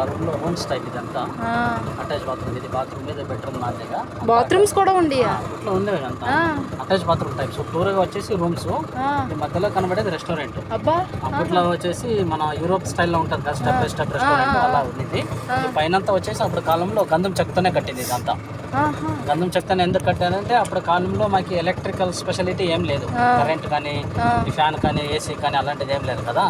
ఒక రూమ్లో rooms type ఇదంతా. అటాచ్ బాత్రూమ్ ఇది బాత్రూమ్ మీద బెడ్రూమ్ మాదిరిగా బాత్రూమ్స్ కూడా ఉండియా ఇట్లా ఉండేవి అంతా. ఆ, అటాచ్ బాత్రూమ్ టైప్. చుట్టూరుగా వచ్చేసి రూమ్స్. మధ్యలో కనబడేది రెస్టారెంట్. అప్పట్లో వచ్చేసి మన యూరోప్ స్టైల్లో ఉంటుంది కదా స్టెప్ బై స్టెప్ రెస్టారెంట్ అలా ఉంది పైనంతా వచ్చేసి అప్పుడు కాలంలో గంధం చెక్కతోనే కట్టింది ఇదంతా. గంధం చెక్కతోనే ఎందుకు కట్టారంటే అప్పుడు కాలంలో మాకు ఎలక్ట్రికల్ స్పెషాలిటీ ఏం లేదు. కరెంట్ కానీ ఫ్యాన్ కానీ ఏసీ కానీ అలాంటిది ఏం లేదు కదా.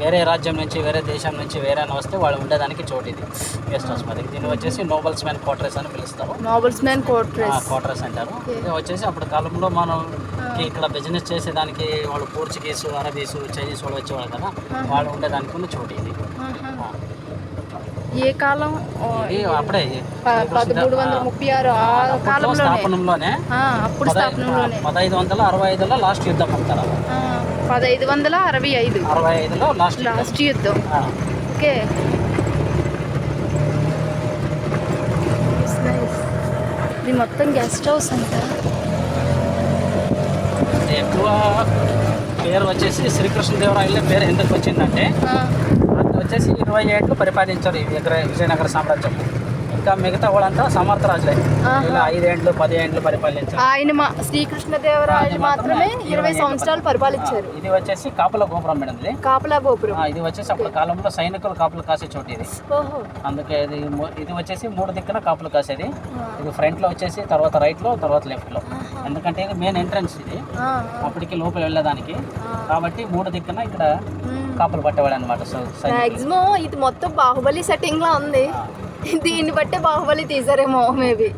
వేరే రాజ్యం నుంచి వేరే దేశం నుంచి వేరే వస్తే వాళ్ళు ఉండేదానికి చోటు ఇది. గెస్ట్ హౌస్ మరి దీన్ని వచ్చేసి నోబల్స్ మ్యాన్ క్వార్టర్స్ అని పిలుస్తారు నావెల్స్ మ్యాన్ కోట్రెస్ క్వార్టర్స్ అంటారు. ఇది వచ్చేసి అప్పుడు కాలంలో మనం ఇక్కడ బిజినెస్ చేసేదానికి వాళ్ళు పోర్చుగీస్ అరబీస్ చైనీస్ వాళ్ళు వచ్చేవాళ్ళు కదా. వాళ్ళు ఉండేదానికి ఉన్న చోటు ఇది. ఏ కాలం? అప్పుడే. పదమూడు వందల ముప్పై ఆరు స్థాపనంలోనే అప్పుడు స్థాపనంలోనే. పదహైదు వందల అరవై ఐదులో లాస్ట్ యుద్ధం అంటారు. పదహైదు వందల అరవై ఐదు. లాస్ట్ యుద్ధం. ఓకే. ఇది మొత్తం గెస్ట్ హౌస్ అంట ఎక్కువ పేరు వచ్చేసి శ్రీకృష్ణదేవరాయల పేరు ఎందుకు వచ్చిందంటే వచ్చేసి ఇరవై ఏళ్ళు పరిపాలించారు విజయనగర సామ్రాజ్యం. ఇంకా మిగతా వాళ్ళంతా సమర్థరాజులే. ఇలా ఐదేండ్లు పది ఏండ్లు పరిపాలించారు ఆయన మా శ్రీకృష్ణదేవరాయలు మాత్రమే ఇరవై సంవత్సరాలు పరిపాలించారు. ఇది వచ్చేసి కాపుల గోపురం మేడం ఇది. కాపలా గోపురం. ఇది వచ్చేసి అప్పుడు కాలంలో సైనికులు కాపులు కాసే చోటు ఇది. అందుకే ఇది ఇది వచ్చేసి మూడు దిక్కున కాపులు కాసేది. ఇది ఫ్రంట్లో వచ్చేసి తర్వాత రైట్లో తర్వాత లెఫ్ట్లో. ఎందుకంటే ఇది మెయిన్ ఎంట్రన్స్ ఇది. అప్పటికి లోపల వెళ్ళడానికి ఆ. కాబట్టి మూడు దిక్కున ఇక్కడ. కాపులు పట్టేవాడు అనమాట మాక్సిమం ఇది మొత్తం బాహుబలి సెట్టింగ్ లా ఉంది. దీన్ని బట్టే బాహుబలి తీసారేమో మేబీ.